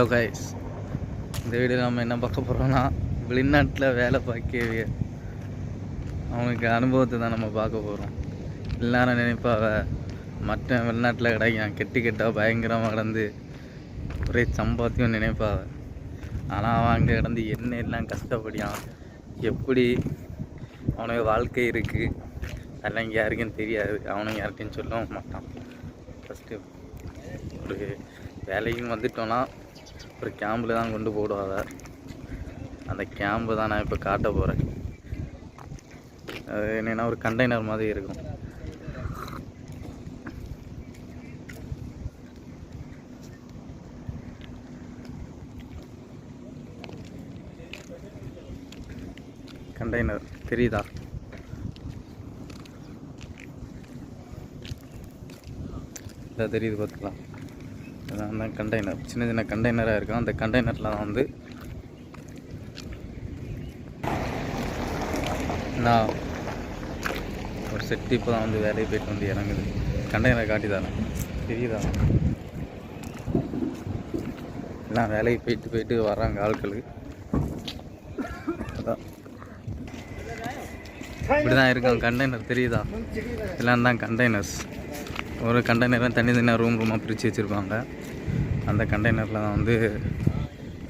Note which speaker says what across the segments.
Speaker 1: Hello guys இந்த வீடியோவில் நம்ம என்ன பார்க்க போகிறோம்னா வெளிநாட்டில் வேலை பார்க்கவே அவங்களுக்கு அனுபவத்தை தான் நம்ம பார்க்க போகிறோம் எல்லாரும் நினைப்பாவ மற்ற வெளிநாட்டில் கிடைக்கும். கெட்டு கெட்டால் பயங்கரமாக கிடந்து ஒரே சம்பாத்தியம் நினைப்பாவ ஆனால் அவன் அங்கே கிடந்து என்ன எல்லாம் கஷ்டப்படியான் எப்படி அவனுக்கு வாழ்க்கை இருக்குது அதெல்லாம் இங்கே யாருக்கும் தெரியாது. அவனும் யார்கிட்டையும் சொல்லவும் மாட்டான். ஃபஸ்ட்டு ஒரு வேலைக்கும் வந்துட்டோன்னா ஒரு கேம்பில் தான் கொண்டு போடுவாங்க. அந்த கேம்பு தான் நான் இப்போ காட்ட போகிறேன் அது என்னென்னா ஒரு கண்டெய்னர் மாதிரி இருக்கும். கண்டெய்னர் தெரியுதா? இல்லை தெரியுது பார்த்துக்கலாம். அதான் தான் கண்டெய்னர் சின்ன சின்ன கண்டெய்னராக இருக்கும். அந்த கண்டெய்னரில் தான் வந்து நான் ஒரு செட்டு இப்போ தான் வந்து வேலையை போயிட்டு வந்து இறங்குது. கண்டெய்னரை காட்டி தானே தெரியுதா? எல்லாம் வேலைக்கு போயிட்டு போயிட்டு வர்றாங்க ஆட்கள். அதான். இப்படி தான் இருக்கும் கண்டெய்னர் தெரியுதா? இதெல்லாம் தான் கண்டெய்னர்ஸ் ஒரு கண்டெய்னரை தனி தனியாக ரூம் ரூமாக பிரித்து வச்சுருப்பாங்க. அந்த கண்டெய்னரில் தான் வந்து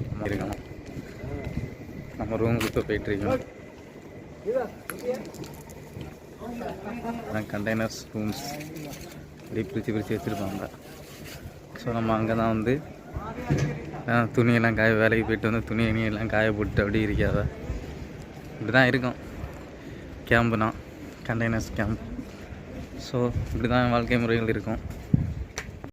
Speaker 1: நம்ம இருக்கணும். நம்ம ரூமுக்கு இப்போ போயிட்டுருக்கோம் கண்டெய்னர்ஸ் ரூம்ஸ் இப்படி பிரித்து பிரித்து வச்சுருப்பாங்க. ஸோ நம்ம அங்கே தான் வந்து துணியெல்லாம் காய வேலைக்கு போயிட்டு வந்து துணி எல்லாம் காய போட்டு அப்படி இருக்காத இப்படி தான் இருக்கும் கேம்புனா கண்டெய்னர்ஸ் கேம்ப் ஸோ இப்படி தான் வாழ்க்கை முறைகள் இருக்கும்.